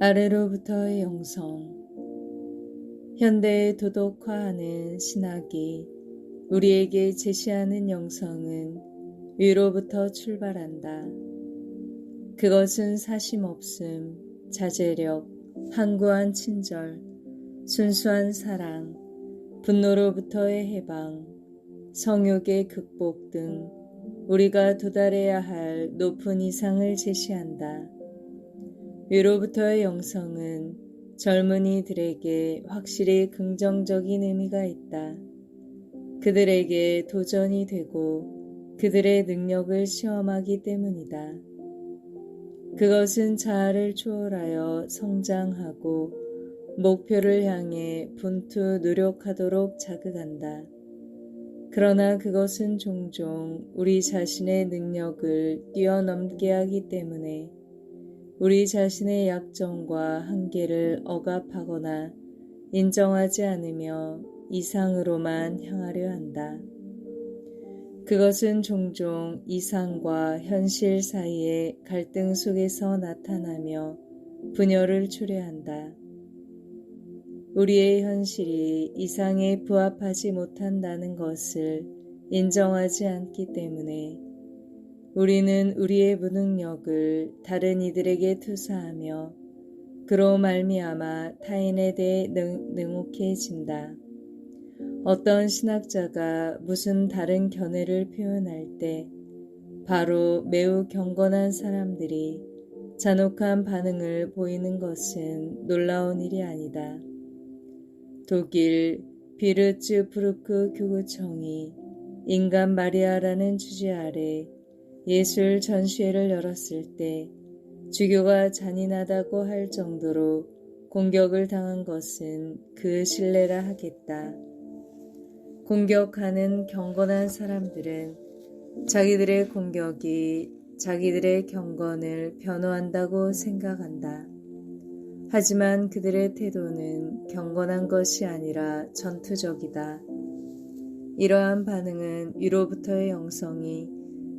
아래로부터의 영성 현대의 도덕화하는 신학이 우리에게 제시하는 영성은 위로부터 출발한다. 그것은 사심 없음, 자제력, 항구한 친절, 순수한 사랑, 분노로부터의 해방, 성욕의 극복 등 우리가 도달해야 할 높은 이상을 제시한다. 위로부터의 영성은 젊은이들에게 확실히 긍정적인 의미가 있다. 그들에게 도전이 되고 그들의 능력을 시험하기 때문이다. 그것은 자아를 초월하여 성장하고 목표를 향해 분투 노력하도록 자극한다. 그러나 그것은 종종 우리 자신의 능력을 뛰어넘게 하기 때문에 우리 자신의 약점과 한계를 억압하거나 인정하지 않으며 이상으로만 향하려 한다. 그것은 종종 이상과 현실 사이의 갈등 속에서 나타나며 분열을 초래한다. 우리의 현실이 이상에 부합하지 못한다는 것을 인정하지 않기 때문에 우리는 우리의 무능력을 다른 이들에게 투사하며 그로 말미암아 타인에 대해 능, 능혹해진다. 어떤 신학자가 무슨 다른 견해를 표현할 때 바로 매우 경건한 사람들이 잔혹한 반응을 보이는 것은 놀라운 일이 아니다. 독일 비르츠부르크 교구청이 인간 마리아라는 주제 아래 예술 전시회를 열었을 때 주교가 잔인하다고 할 정도로 공격을 당한 것은 그 신뢰라 하겠다. 공격하는 경건한 사람들은 자기들의 공격이 자기들의 경건을 변호한다고 생각한다. 하지만 그들의 태도는 경건한 것이 아니라 전투적이다. 이러한 반응은 위로부터의 영성이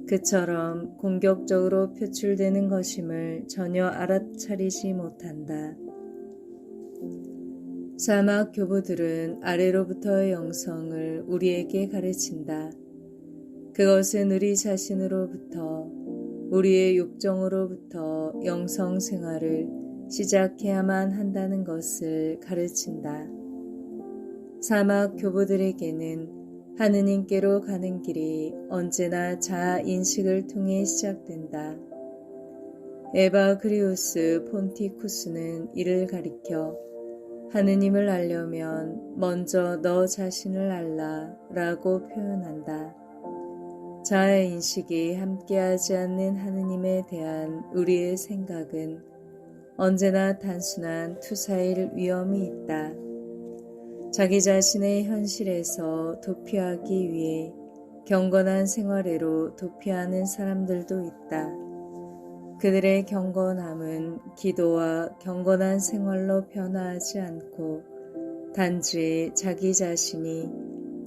그처럼 공격적으로 표출되는 것임을 전혀 알아차리지 못한다. 사막 교부들은 아래로부터의 영성을 우리에게 가르친다. 그것은 우리 자신으로부터, 우리의 욕정으로부터 영성 생활을 시작해야만 한다는 것을 가르친다. 사막 교부들에게는 하느님께로 가는 길이 언제나 자아 인식을 통해 시작된다. 에바 그리우스 폰티쿠스는 이를 가리켜 하느님을 알려면 먼저 너 자신을 알라 라고 표현한다. 자아의 인식이 함께하지 않는 하느님에 대한 우리의 생각은 언제나 단순한 투사일 위험이 있다. 자기 자신의 현실에서 도피하기 위해 경건한 생활에로 도피하는 사람들도 있다. 그들의 경건함은 기도와 경건한 생활로 변화하지 않고 단지 자기 자신이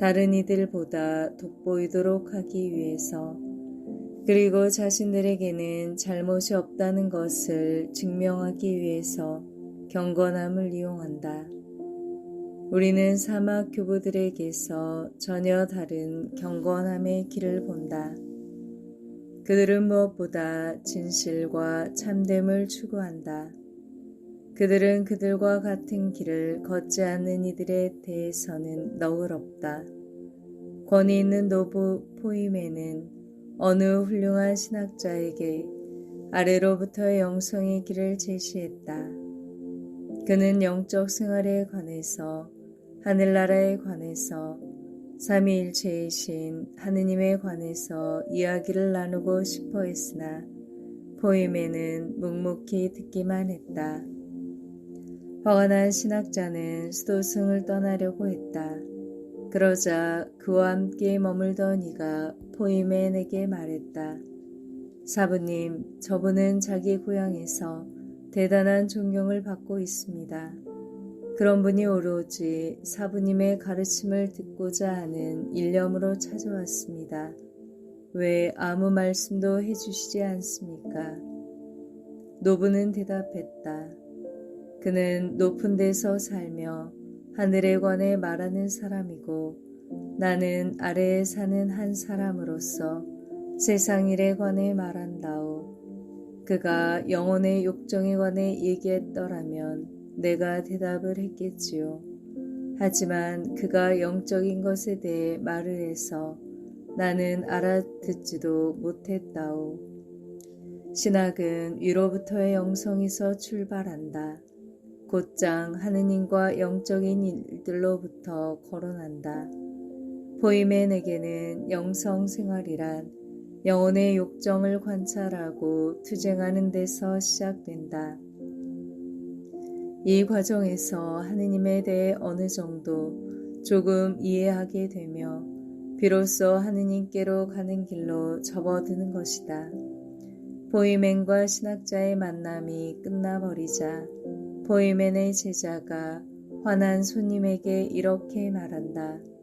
다른 이들보다 돋보이도록 하기 위해서 그리고 자신들에게는 잘못이 없다는 것을 증명하기 위해서 경건함을 이용한다. 우리는 사막 교부들에게서 전혀 다른 경건함의 길을 본다. 그들은 무엇보다 진실과 참됨을 추구한다. 그들은 그들과 같은 길을 걷지 않는 이들에 대해서는 너그럽다. 권위 있는 노부 포임에는 어느 훌륭한 신학자에게 아래로부터의 영성의 길을 제시했다. 그는 영적 생활에 관해서 하늘나라에 관해서 삼위일체이신 하느님에 관해서 이야기를 나누고 싶어 했으나 포임에는 묵묵히 듣기만 했다. 화가 난 신학자는 수도승을 떠나려고 했다. 그러자 그와 함께 머물던 이가 포임에에게 말했다. 사부님, 저분은 자기 고향에서 대단한 존경을 받고 있습니다. 그런 분이 오로지 사부님의 가르침을 듣고자 하는 일념으로 찾아왔습니다. 왜 아무 말씀도 해주시지 않습니까? 노부는 대답했다. 그는 높은 데서 살며 하늘에 관해 말하는 사람이고 나는 아래에 사는 한 사람으로서 세상 일에 관해 말한다오. 그가 영혼의 욕정에 관해 얘기했더라면 내가 대답을 했겠지요. 하지만 그가 영적인 것에 대해 말을 해서 나는 알아듣지도 못했다오. 신학은 위로부터의 영성에서 출발한다. 곧장 하느님과 영적인 일들로부터 거론한다. 포이맨에게는 영성 생활이란 영혼의 욕정을 관찰하고 투쟁하는 데서 시작된다. 이 과정에서 하느님에 대해 어느 정도 조금 이해하게 되며 비로소 하느님께로 가는 길로 접어드는 것이다. 보이맨과 신학자의 만남이 끝나버리자 보이맨의 제자가 화난 손님에게 이렇게 말한다.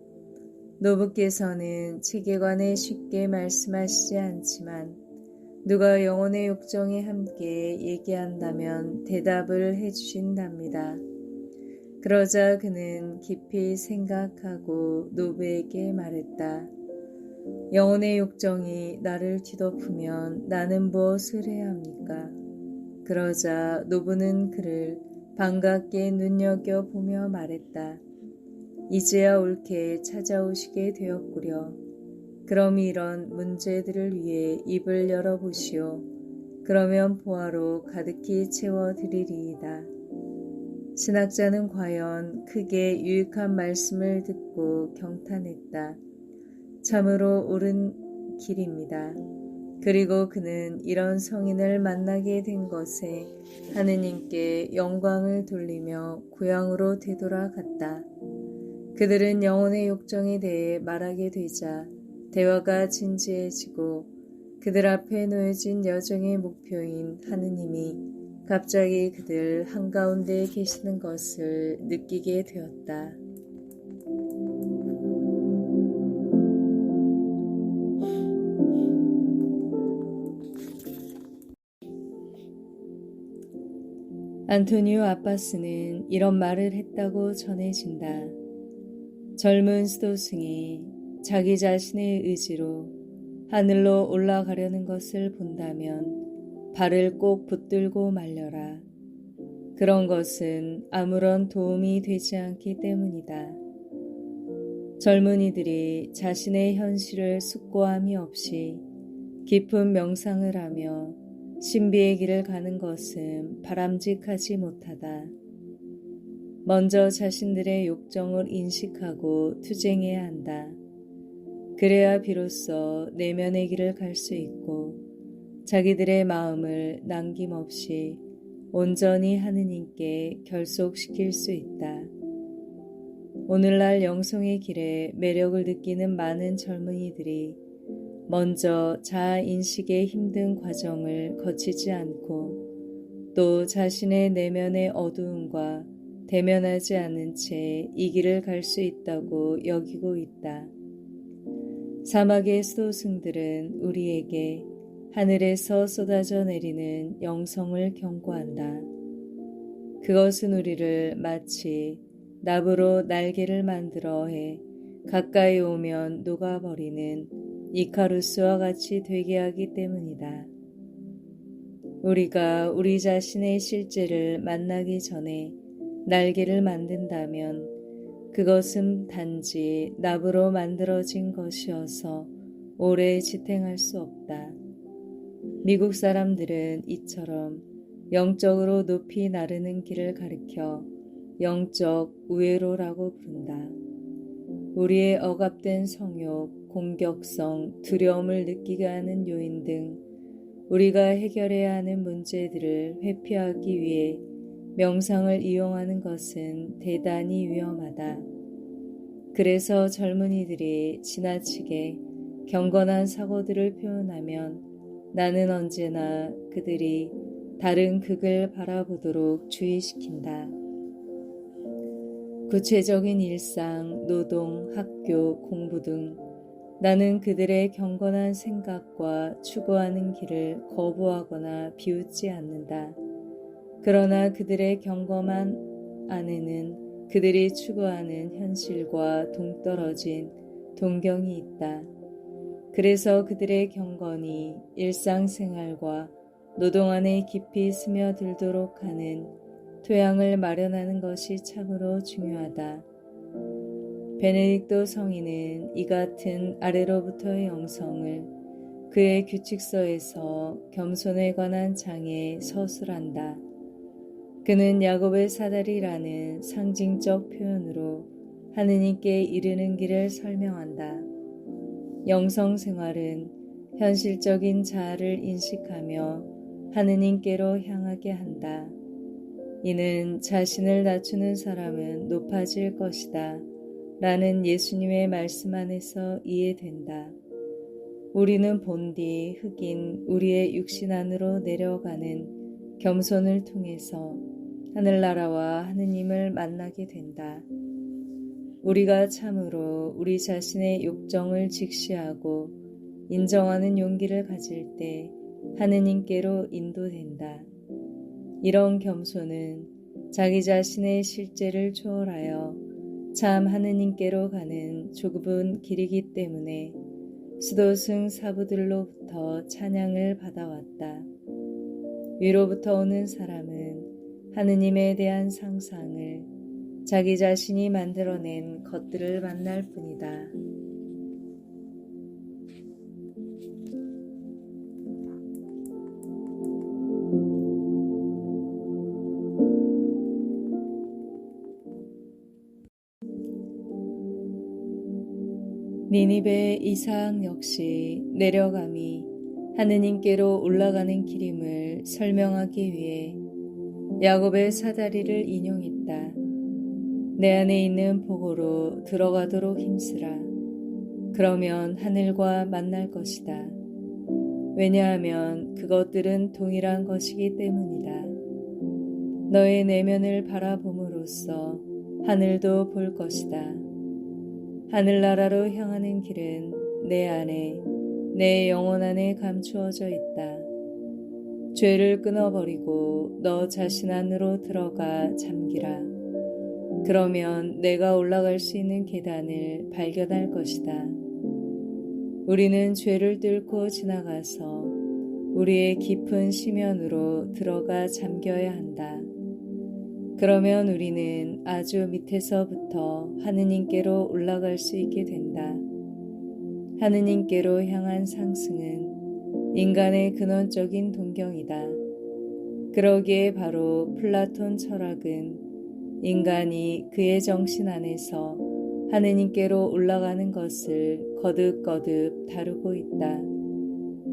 노부께서는 체계관에 쉽게 말씀하시지 않지만 누가 영혼의 욕정에 함께 얘기한다면 대답을 해주신답니다. 그러자 그는 깊이 생각하고 노부에게 말했다. 영혼의 욕정이 나를 뒤덮으면 나는 무엇을 해야 합니까? 그러자 노부는 그를 반갑게 눈여겨보며 말했다. 이제야 옳게 찾아오시게 되었구려. 그럼 이런 문제들을 위해 입을 열어보시오. 그러면 보화로 가득히 채워드리리이다. 신학자는 과연 크게 유익한 말씀을 듣고 경탄했다. 참으로 옳은 길입니다. 그리고 그는 이런 성인을 만나게 된 것에 하느님께 영광을 돌리며 고향으로 되돌아갔다. 그들은 영혼의 욕정에 대해 말하게 되자 대화가 진지해지고 그들 앞에 놓여진 여정의 목표인 하느님이 갑자기 그들 한가운데 계시는 것을 느끼게 되었다. 안토니오 아빠스는 이런 말을 했다고 전해진다. 젊은 수도승이 자기 자신의 의지로 하늘로 올라가려는 것을 본다면 발을 꼭 붙들고 말려라. 그런 것은 아무런 도움이 되지 않기 때문이다. 젊은이들이 자신의 현실을 숙고함이 없이 깊은 명상을 하며 신비의 길을 가는 것은 바람직하지 못하다. 먼저 자신들의 욕정을 인식하고 투쟁해야 한다. 그래야 비로소 내면의 길을 갈 수 있고 자기들의 마음을 남김없이 온전히 하느님께 결속시킬 수 있다. 오늘날 영성의 길에 매력을 느끼는 많은 젊은이들이 먼저 자아 인식의 힘든 과정을 거치지 않고 또 자신의 내면의 어두움과 대면하지 않은 채 이 길을 갈 수 있다고 여기고 있다. 사막의 수도승들은 우리에게 하늘에서 쏟아져 내리는 영성을 경고한다. 그것은 우리를 마치 나무로 날개를 만들어 해 가까이 오면 녹아버리는 이카루스와 같이 되게 하기 때문이다. 우리가 우리 자신의 실제를 만나기 전에 날개를 만든다면 그것은 단지 나무로 만들어진 것이어서 오래 지탱할 수 없다. 미국 사람들은 이처럼 영적으로 높이 나르는 길을 가리켜 영적 우회로라고 부른다. 우리의 억압된 성욕, 공격성, 두려움을 느끼게 하는 요인 등 우리가 해결해야 하는 문제들을 회피하기 위해 명상을 이용하는 것은 대단히 위험하다. 그래서 젊은이들이 지나치게 경건한 사고들을 표현하면 나는 언제나 그들이 다른 극을 바라보도록 주의시킨다. 구체적인 일상, 노동, 학교, 공부 등 나는 그들의 경건한 생각과 추구하는 길을 거부하거나 비웃지 않는다. 그러나 그들의 경험한 안에는 그들이 추구하는 현실과 동떨어진 동경이 있다. 그래서 그들의 경건이 일상생활과 노동 안에 깊이 스며들도록 하는 토양을 마련하는 것이 참으로 중요하다. 베네딕토 성인은 이 같은 아래로부터의 영성을 그의 규칙서에서 겸손에 관한 장에 서술한다. 그는 야곱의 사다리라는 상징적 표현으로 하느님께 이르는 길을 설명한다. 영성 생활은 현실적인 자아를 인식하며 하느님께로 향하게 한다. 이는 자신을 낮추는 사람은 높아질 것이다. 라는 예수님의 말씀 안에서 이해된다. 우리는 본디 흑인 우리의 육신 안으로 내려가는 겸손을 통해서 하늘나라와 하느님을 만나게 된다. 우리가 참으로 우리 자신의 욕정을 직시하고 인정하는 용기를 가질 때 하느님께로 인도된다. 이런 겸손은 자기 자신의 실제를 초월하여 참 하느님께로 가는 좁은 길이기 때문에 수도승 사부들로부터 찬양을 받아왔다. 위로부터 오는 사람은 하느님에 대한 상상을 자기 자신이 만들어낸 것들을 만날 뿐이다. 니니베 이삭 역시 내려감이 하느님께로 올라가는 길임을 설명하기 위해 야곱의 사다리를 인용했다. 내 안에 있는 복으로 들어가도록 힘쓰라. 그러면 하늘과 만날 것이다. 왜냐하면 그것들은 동일한 것이기 때문이다. 너의 내면을 바라봄으로써 하늘도 볼 것이다. 하늘나라로 향하는 길은 내 안에, 내 영혼 안에 감추어져 있다. 죄를 끊어버리고 너 자신 안으로 들어가 잠기라. 그러면 내가 올라갈 수 있는 계단을 발견할 것이다. 우리는 죄를 뚫고 지나가서 우리의 깊은 심연으로 들어가 잠겨야 한다. 그러면 우리는 아주 밑에서부터 하느님께로 올라갈 수 있게 된다. 하느님께로 향한 상승은 인간의 근원적인 동경이다. 그러기에 바로 플라톤 철학은 인간이 그의 정신 안에서 하느님께로 올라가는 것을 거듭거듭 다루고 있다.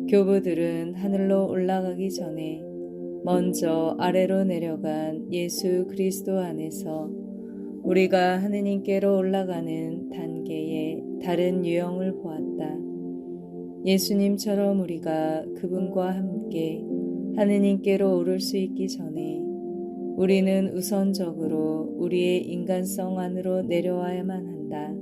교부들은 하늘로 올라가기 전에 먼저 아래로 내려간 예수 그리스도 안에서 우리가 하느님께로 올라가는 단계의 다른 유형을 보았다. 예수님처럼 우리가 그분과 함께 하느님께로 오를 수 있기 전에 우리는 우선적으로 우리의 인간성 안으로 내려와야만 한다.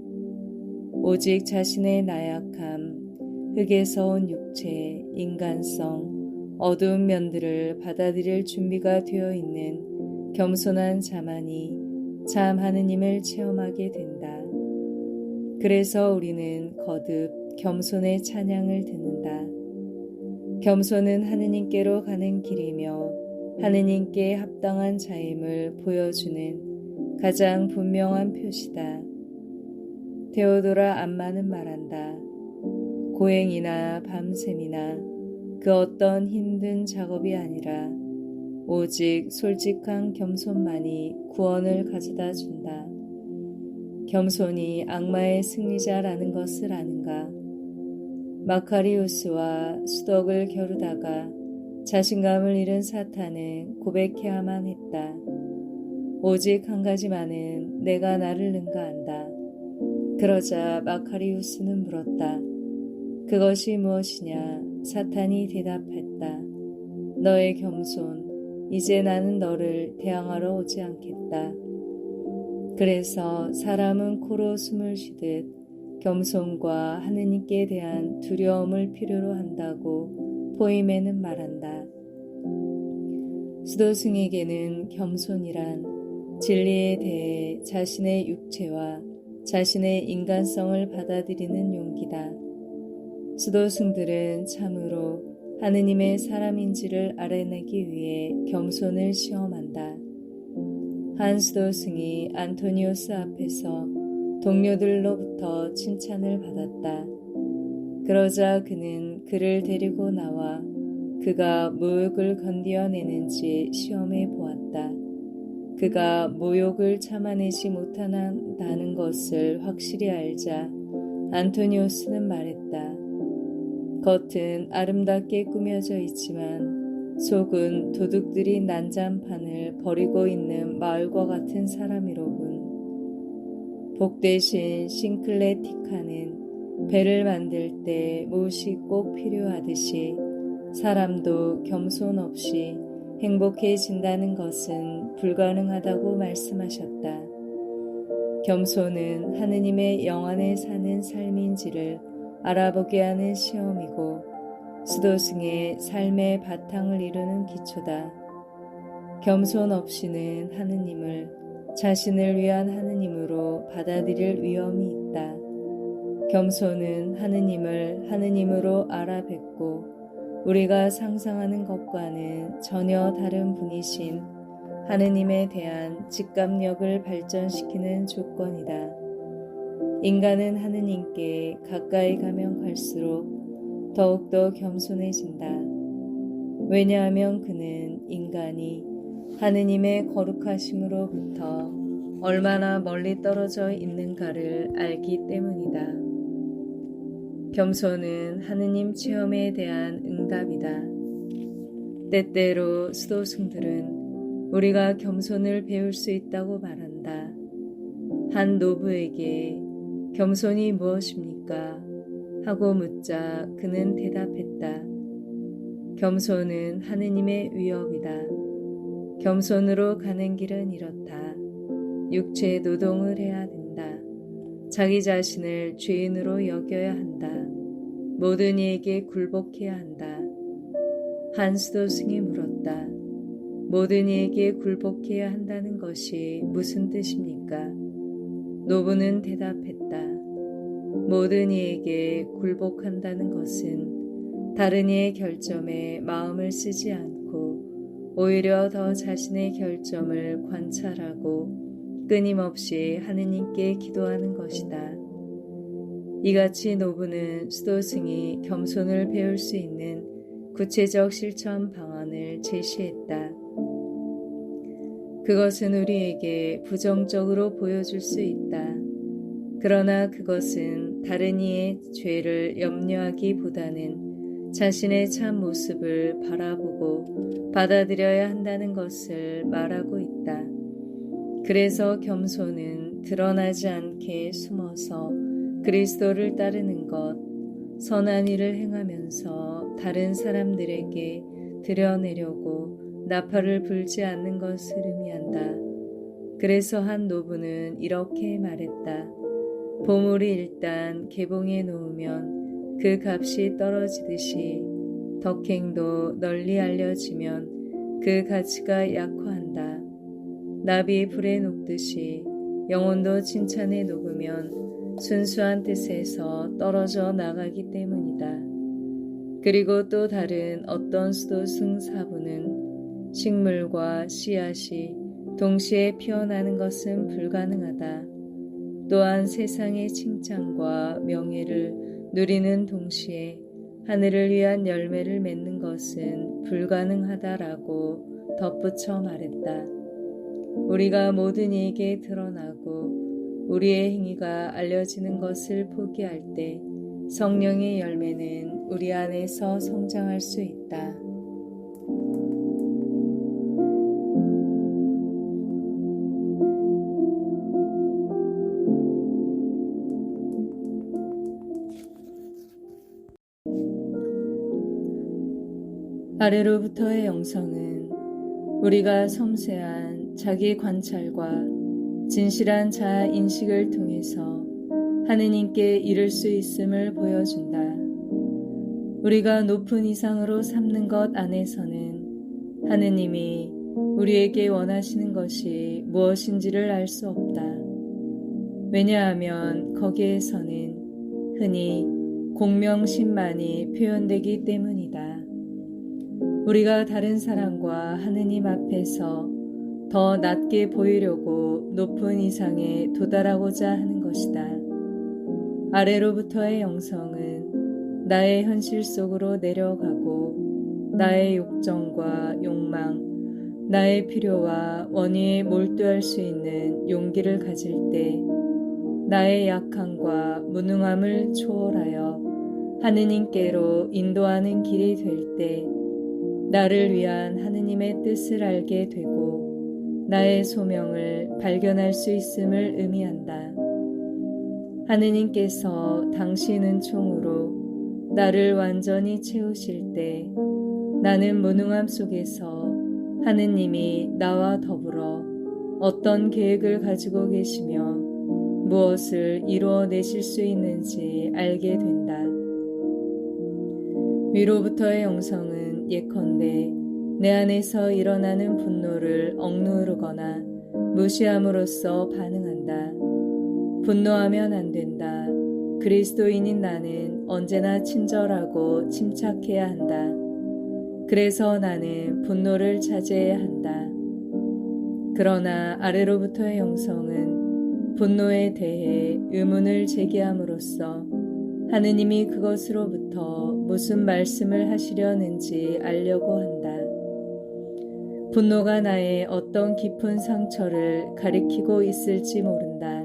오직 자신의 나약함, 흙에서 온 육체, 인간성, 어두운 면들을 받아들일 준비가 되어 있는 겸손한 자만이 참 하느님을 체험하게 된다. 그래서 우리는 거듭 겸손의 찬양을 듣는다. 겸손은 하느님께로 가는 길이며 하느님께 합당한 자임을 보여주는 가장 분명한 표시다. 테오도라 안마는 말한다. 고행이나 밤샘이나 그 어떤 힘든 작업이 아니라 오직 솔직한 겸손만이 구원을 가져다 준다. 겸손이 악마의 승리자라는 것을 아는가? 마카리우스와 수덕을 겨루다가 자신감을 잃은 사탄은 고백해야만 했다. 오직 한 가지만은 내가 나를 능가한다. 그러자 마카리우스는 물었다. 그것이 무엇이냐? 사탄이 대답했다. 너의 겸손, 이제 나는 너를 대항하러 오지 않겠다. 그래서 사람은 코로 숨을 쉬듯 겸손과 하느님께 대한 두려움을 필요로 한다고 포임에는 말한다. 수도승에게는 겸손이란 진리에 대해 자신의 육체와 자신의 인간성을 받아들이는 용기다. 수도승들은 참으로 하느님의 사람인지를 알아내기 위해 겸손을 시험한다. 한 수도승이 안토니오스 앞에서 동료들로부터 칭찬을 받았다. 그러자 그는 그를 데리고 나와 그가 모욕을 건디어내는지 시험해 보았다. 그가 모욕을 참아내지 못한다는 것을 확실히 알자 안토니오스는 말했다. 겉은 아름답게 꾸며져 있지만 속은 도둑들이 난장판을 버리고 있는 마을과 같은 사람이로군. 복대신 싱클레티카는 배를 만들 때 못이 꼭 필요하듯이 사람도 겸손 없이 행복해진다는 것은 불가능하다고 말씀하셨다. 겸손은 하느님의 영안에 사는 삶인지를 알아보게 하는 시험이고 수도승의 삶의 바탕을 이루는 기초다. 겸손 없이는 하느님을 자신을 위한 하느님으로 받아들일 위험이 있다. 겸손은 하느님을 하느님으로 알아뵙고 우리가 상상하는 것과는 전혀 다른 분이신 하느님에 대한 직감력을 발전시키는 조건이다. 인간은 하느님께 가까이 가면 갈수록 더욱더 겸손해진다. 왜냐하면 그는 인간이 하느님의 거룩하심으로부터 얼마나 멀리 떨어져 있는가를 알기 때문이다. 겸손은 하느님 체험에 대한 응답이다. 때때로 수도승들은 우리가 겸손을 배울 수 있다고 말한다. 한 노부에게 겸손이 무엇입니까? 하고 묻자 그는 대답했다. 겸손은 하느님의 위협이다. 겸손으로 가는 길은 이렇다. 육체 노동을 해야 된다. 자기 자신을 죄인으로 여겨야 한다. 모든 이에게 굴복해야 한다. 한수도승이 물었다. 모든 이에게 굴복해야 한다는 것이 무슨 뜻입니까? 노부는 대답했다. 모든 이에게 굴복한다는 것은 다른 이의 결점에 마음을 쓰지 않고 오히려 더 자신의 결점을 관찰하고 끊임없이 하느님께 기도하는 것이다. 이같이 노부는 수도승이 겸손을 배울 수 있는 구체적 실천 방안을 제시했다. 그것은 우리에게 부정적으로 보여줄 수 있다. 그러나 그것은 다른 이의 죄를 염려하기보다는 자신의 참 모습을 바라보고 받아들여야 한다는 것을 말하고 있다. 그래서 겸손은 드러나지 않게 숨어서 그리스도를 따르는 것, 선한 일을 행하면서 다른 사람들에게 드려내려고 나팔을 불지 않는 것을 의미한다. 그래서 한 노부는 이렇게 말했다. 보물이 일단 개봉해 놓으면 그 값이 떨어지듯이 덕행도 널리 알려지면 그 가치가 약화한다. 나비 불에 녹듯이 영혼도 칭찬에 녹으면 순수한 뜻에서 떨어져 나가기 때문이다. 그리고 또 다른 어떤 수도 승사부는 식물과 씨앗이 동시에 피어나는 것은 불가능하다. 또한 세상의 칭찬과 명예를 누리는 동시에 하늘을 위한 열매를 맺는 것은 불가능하다라고 덧붙여 말했다. 우리가 모든 이에게 드러나고 우리의 행위가 알려지는 것을 포기할 때 성령의 열매는 우리 안에서 성장할 수 있다. 아래로부터의 영성은 우리가 섬세한 자기 관찰과 진실한 자아 인식을 통해서 하느님께 이를 수 있음을 보여준다. 우리가 높은 이상으로 삼는 것 안에서는 하느님이 우리에게 원하시는 것이 무엇인지를 알 수 없다. 왜냐하면 거기에서는 흔히 공명심만이 표현되기 때문이다. 우리가 다른 사람과 하느님 앞에서 더 낮게 보이려고 높은 이상에 도달하고자 하는 것이다. 아래로부터의 영성은 나의 현실 속으로 내려가고 나의 욕정과 욕망, 나의 필요와 원의에 몰두할 수 있는 용기를 가질 때 나의 약함과 무능함을 초월하여 하느님께로 인도하는 길이 될 때 나를 위한 하느님의 뜻을 알게 되고 나의 소명을 발견할 수 있음을 의미한다. 하느님께서 당신 은 총으로 나를 완전히 채우실 때 나는 무능함 속에서 하느님이 나와 더불어 어떤 계획을 가지고 계시며 무엇을 이루어내실 수 있는지 알게 된다. 위로부터의 영성은 예컨대 내 안에서 일어나는 분노를 억누르거나 무시함으로써 반응한다. 분노하면 안 된다. 그리스도인인 나는 언제나 친절하고 침착해야 한다. 그래서 나는 분노를 자제해야 한다. 그러나 아래로부터의 영성은 분노에 대해 의문을 제기함으로써 하느님이 그것으로부터 무슨 말씀을 하시려는지 알려고 한다. 분노가 나의 어떤 깊은 상처를 가리키고 있을지 모른다.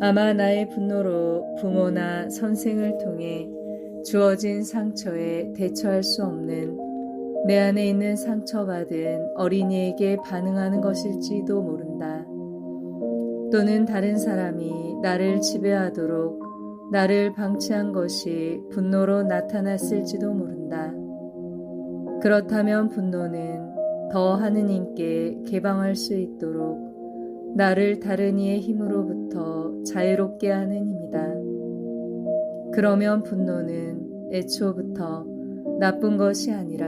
아마 나의 분노로 부모나 선생을 통해 주어진 상처에 대처할 수 없는 내 안에 있는 상처받은 어린이에게 반응하는 것일지도 모른다. 또는 다른 사람이 나를 지배하도록 나를 방치한 것이 분노로 나타났을지도 모른다. 그렇다면 분노는 더 하느님께 개방할 수 있도록 나를 다른 이의 힘으로부터 자유롭게 하는 힘이다. 그러면 분노는 애초부터 나쁜 것이 아니라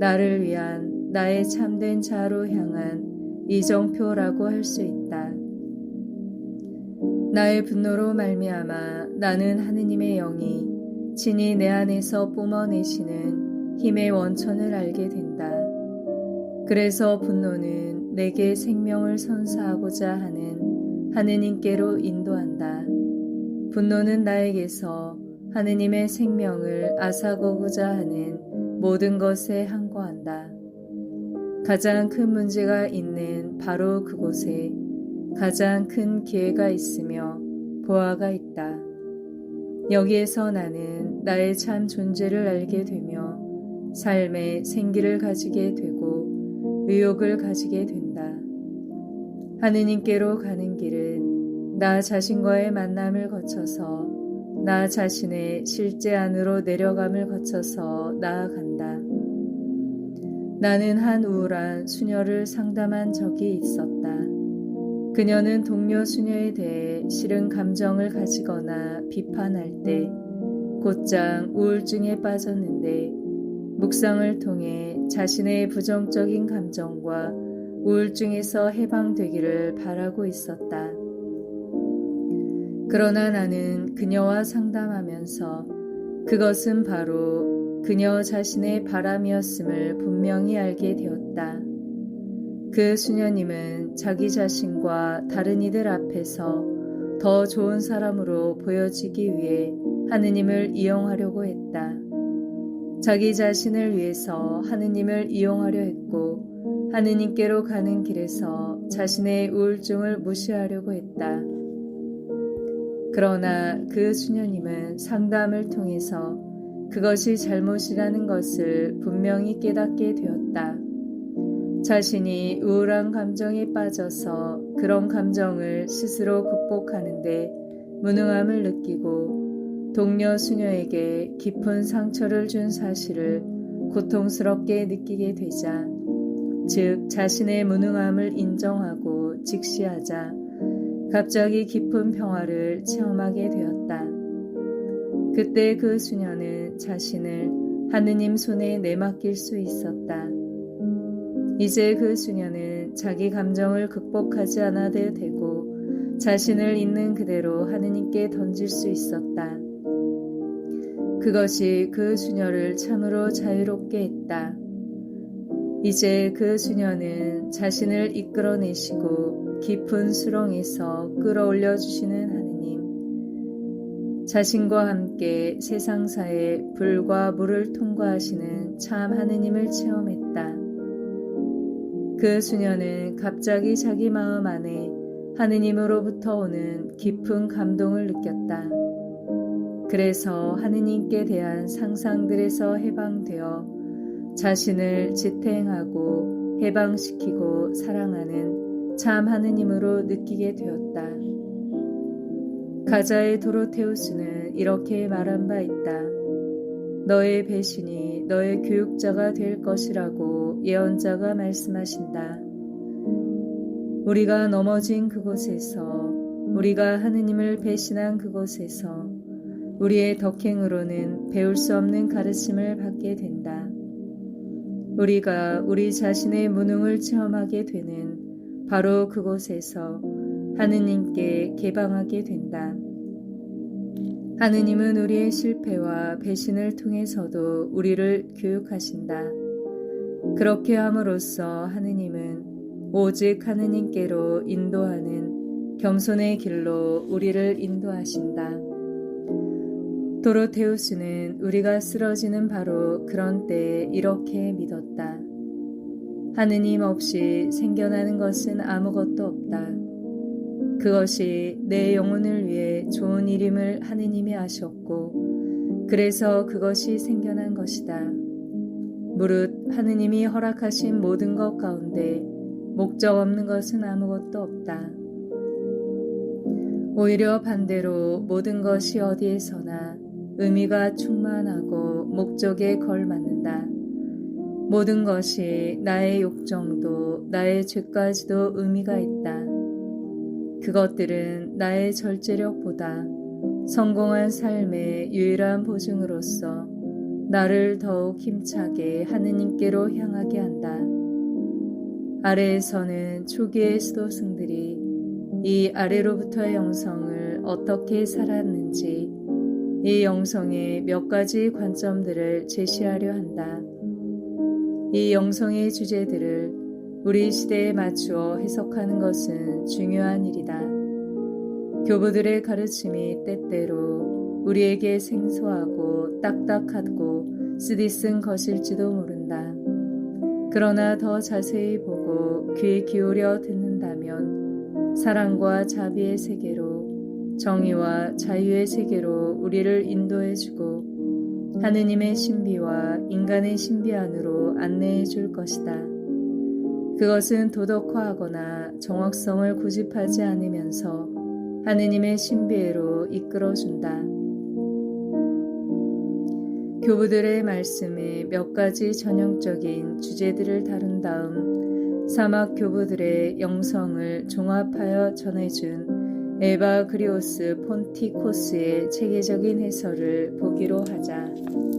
나를 위한 나의 참된 자로 향한 이정표라고 할 수 있다. 나의 분노로 말미암아 나는 하느님의 영이 친히 내 안에서 뿜어내시는 힘의 원천을 알게 된다. 그래서 분노는 내게 생명을 선사하고자 하는 하느님께로 인도한다. 분노는 나에게서 하느님의 생명을 앗아고고자 하는 모든 것에 항거한다. 가장 큰 문제가 있는 바로 그곳에 가장 큰 기회가 있으며 보아가 있다. 여기에서 나는 나의 참 존재를 알게 되며 삶의 생기를 가지게 되고 의욕을 가지게 된다. 하느님께로 가는 길은 나 자신과의 만남을 거쳐서 나 자신의 실제 안으로 내려감을 거쳐서 나아간다. 나는 한 우울한 수녀를 상담한 적이 있었다. 그녀는 동료 수녀에 대해 싫은 감정을 가지거나 비판할 때 곧장 우울증에 빠졌는데 묵상을 통해 자신의 부정적인 감정과 우울증에서 해방되기를 바라고 있었다. 그러나 나는 그녀와 상담하면서 그것은 바로 그녀 자신의 바람이었음을 분명히 알게 되었다. 그 수녀님은 자기 자신과 다른 이들 앞에서 더 좋은 사람으로 보여지기 위해 하느님을 이용하려고 했다. 자기 자신을 위해서 하느님을 이용하려 했고 하느님께로 가는 길에서 자신의 우울증을 무시하려고 했다. 그러나 그 수녀님은 상담을 통해서 그것이 잘못이라는 것을 분명히 깨닫게 되었다. 자신이 우울한 감정에 빠져서 그런 감정을 스스로 극복하는데 무능함을 느끼고 동료 수녀에게 깊은 상처를 준 사실을 고통스럽게 느끼게 되자, 즉 자신의 무능함을 인정하고 직시하자 갑자기 깊은 평화를 체험하게 되었다. 그때 그 수녀는 자신을 하느님 손에 내맡길 수 있었다. 이제 그 수녀는 자기 감정을 극복하지 않아도 되고 자신을 있는 그대로 하느님께 던질 수 있었다. 그것이 그 수녀를 참으로 자유롭게 했다. 이제 그 수녀는 자신을 이끌어내시고 깊은 수렁에서 끌어올려 주시는 하느님, 자신과 함께 세상사의 불과 물을 통과하시는 참 하느님을 체험했다. 그 수녀는 갑자기 자기 마음 안에 하느님으로부터 오는 깊은 감동을 느꼈다. 그래서 하느님께 대한 상상들에서 해방되어 자신을 지탱하고 해방시키고 사랑하는 참 하느님으로 느끼게 되었다. 가자의 도로테우스는 이렇게 말한 바 있다. 너의 배신이 너의 교육자가 될 것이라고 예언자가 말씀하신다. 우리가 넘어진 그곳에서 우리가 하느님을 배신한 그곳에서 우리의 덕행으로는 배울 수 없는 가르침을 받게 된다. 우리가 우리 자신의 무능을 체험하게 되는 바로 그곳에서 하느님께 개방하게 된다. 하느님은 우리의 실패와 배신을 통해서도 우리를 교육하신다. 그렇게 함으로써 하느님은 오직 하느님께로 인도하는 겸손의 길로 우리를 인도하신다. 도로테우스는 우리가 쓰러지는 바로 그런 때에 이렇게 믿었다. 하느님 없이 생겨나는 것은 아무것도 없다. 그것이 내 영혼을 위해 좋은 일임을 하느님이 아셨고, 그래서 그것이 생겨난 것이다. 무릇 하느님이 허락하신 모든 것 가운데 목적 없는 것은 아무것도 없다. 오히려 반대로 모든 것이 어디에서나 의미가 충만하고 목적에 걸맞는다. 모든 것이 나의 욕정도 나의 죄까지도 의미가 있다. 그것들은 나의 절제력보다 성공한 삶의 유일한 보증으로서 나를 더욱 힘차게 하느님께로 향하게 한다. 아래에서는 초기의 수도승들이 이 아래로부터의 영성을 어떻게 살았는지 이 영성의 몇 가지 관점들을 제시하려 한다. 이 영성의 주제들을 우리 시대에 맞추어 해석하는 것은 중요한 일이다. 교부들의 가르침이 때때로 우리에게 생소하고 딱딱하고 쓰디쓴 것일지도 모른다. 그러나 더 자세히 보고 귀 기울여 듣는다면 사랑과 자비의 세계로 정의와 자유의 세계로 우리를 인도해주고 하느님의 신비와 인간의 신비 안으로 안내해 줄 것이다. 그것은 도덕화하거나 정확성을 고집하지 않으면서 하느님의 신비로 이끌어준다. 교부들의 말씀에 몇 가지 전형적인 주제들을 다룬 다음 사막 교부들의 영성을 종합하여 전해준 에바 그리오스 폰티코스의 체계적인 해설을 보기로 하자.